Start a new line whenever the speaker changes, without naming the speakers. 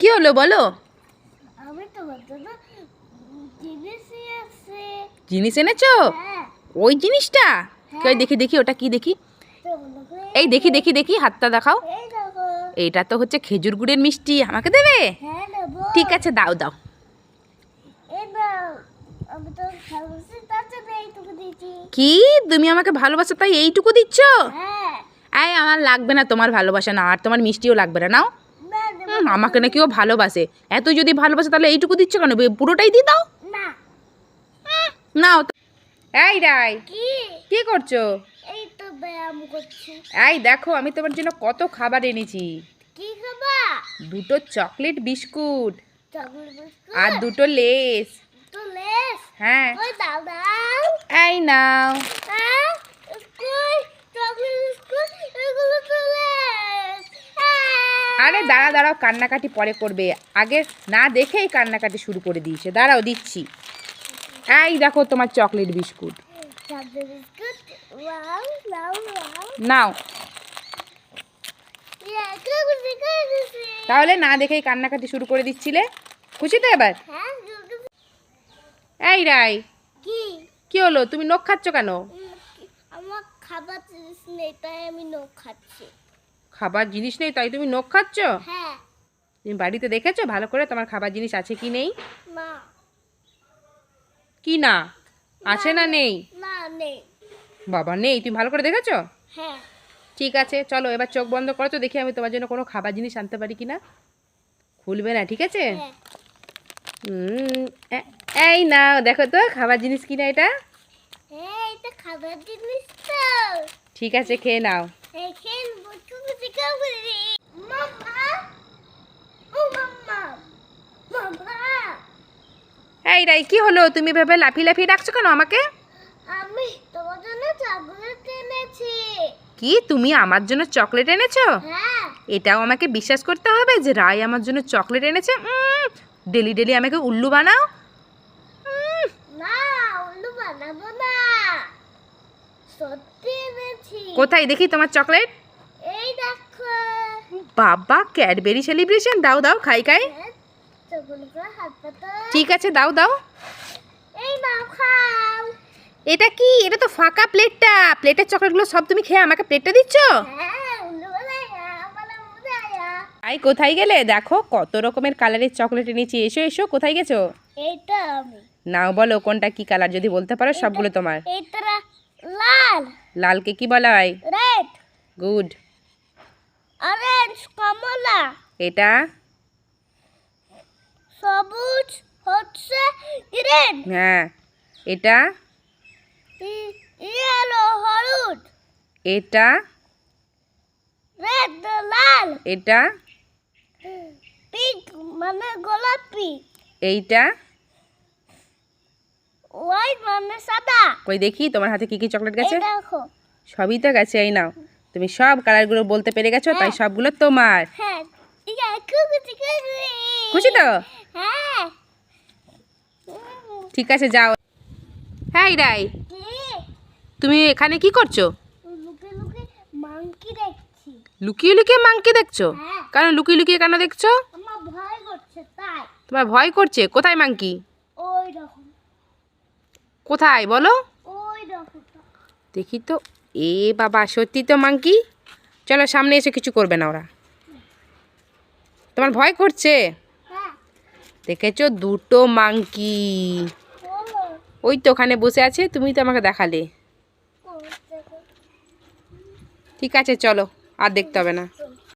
কি হলো বলো?
জিনিস
এনেছো?
হ্যাঁ।
ওই জিনিসটা? কই দেখি দেখি ওটা কি দেখি? এই দেখি দেখি দেখি হাতটা দেখাও। এইটা তো হচ্ছে খেজুর গুড়ের মিষ্টি আমাকে দেবে?
হ্যাঁ
ঠিক আছে দাও দাও। কি? তুমি আমাকে ভালোবাসো তাই এইটুকু দিচ্ছ?
হ্যাঁ।
এই আমার লাগবে না তোমার ভালোবাসা না আর তোমার মিষ্টিও লাগবে না। নাও। আমাকে নাকি ও ভালোবাসে। এত যদি ভালোবাসে তাহলে এইটুকু দিচ্ছ কেন? পুরোটাই দিয়ে দাও।
না।
এই রাই
কি?
করছ?
এই
দেখো আমি তোমার জন্য কত খাবার এনেছি। দুটো চকলেট বিস্কুট আর দুটো লেস। হ্যাঁ। এই নাও
হ্যাঁ কই চকলেট বিস্কুট এগুলো তো লেস
আরে দাঁড়া দাঁড়াও কান্নাকাটি পরে করবে। আগে না দেখেই কান্নাকাটি শুরু করে দিয়েছে। দাঁড়াও, দিচ্ছি। এই দেখো তোমার চকলেট বিস্কুট। নাও। তাহলে না দেখেই কান্নাকাটি শুরু করে দিচ্ছিলে? খুশি তো এবার? এই রাই,
কি
হলো? তুমি নখ খাচ্ছ কেন?
আমার খাবার নেই, তাই আমি নখ খাচ্ছি।
খাবার জিনিস নেই তাই তুমি নখ খাচ্ছ?
হ্যাঁ।
তুমি বাড়িতে দেখেছ ভালো করে? তোমার খাবার জিনিস আছে কি নেই?
না।
কি না? আছে না নেই?
না নেই।
বাবা নেই। তুমি ভালো করে দেখেছ?
হ্যাঁ।
ঠিক আছে চলো এবার চোখ বন্ধ করো তো দেখি আমি তোমার জন্য কোনো খাবার জিনিস আনতে পারি কি না খুলবে না ঠিক আছে?
হ্যাঁ।
এই না দেখো তো খাবার জিনিস কিনা এটা?
হ্যাঁ এটা জিনিস
ঠিক আছে খেয়ে নাও।
ও মাম্মা মাম্মা
এই রাই কি হলো? তুমি ভেবে লাফি লাফি ডাকছো কেন আমাকে?
আমি তোমার জন্য চকলেট এনেছি।
কি? তুমি আমার জন্য চকলেট এনেছো?
হ্যাঁ।
এটাও আমাকে বিশ্বাস করতে হবে যে রায় আমার জন্য চকলেট এনেছে? ডেলি ডেলি আমাকে উল্লু বানাও উম,
না উল্লু বানাবো না সত্যি এনেছি।
কোথায়? দেখি তোমার চকলেট।
এই দেখো।
বাবা ক্যাডবেরি সেলিব্রেশন। দাও দাও খাই খাই।
হ্যাঁ,
ঠিক আছে দাও দাও।
এই নাও খাও।
এটা কি? এটা তো ফাঁকা প্লেটটা। প্লেটের চকলেটগুলো সব তুমি খেয়ে আমাকে প্লেটটা দিচ্ছ?
হ্যাঁ বানায়া
আই কোথায় গেলে? দেখো কত রকমের কালারের চকলেট এনেছি। এসো এসো কোথায় গেছো?
আমি।
নাও বলো কোনটা কি কালার? যদি বলতে পারো সবগুলো তোমার।
এইটা লাল।
লালকে কি বলা হয়
রেড
গুড
অরেঞ্জ কমলা।
এটা?
সবুজ হচ্ছে গ্রিন
হ্যাঁ। এটা?
ইয়েলো হলুদ।
এটা?
রেড লাল।
এটা?
পিঙ্ক মানে গোলাপি।
এইটা?
হোয়াইট মানে সাদা।
কই দেখি তোমার হাতে কি কি চকলেট গেছে?
দেখো।
সবই তো গেছে এই নাও। তুমি সব কালারগুলো বলতে পেরে গেছো তাই সবগুলো তোমার।
হ্যাঁ খুশি
তো?
হ্যাঁ।
ঠিক আছে যাও। হ্যাঁ রাই তুমি এখানে কি করছ? লুকিয়ে লুকিয়ে মাংকে দেখছ।
হ্যাঁ।
কারণ লুকিয়ে লুকিয়ে কেন দেখছ? তোমার ভয় করছে? কোথায় মাংকি? কোথায় বলো? দেখি তো। এ বাবা সত্যি তো মাংকি চলো সামনে এসে কিছু করবে না ওরা। তোমার ভয় করছে?
হ্যাঁ।
দেখেছ? দুটো মাংকি ওই তো ওখানে বসে আছে তুমি তো আমাকে দেখালে। ঠিক আছে চলো। আর দেখতে হবে না।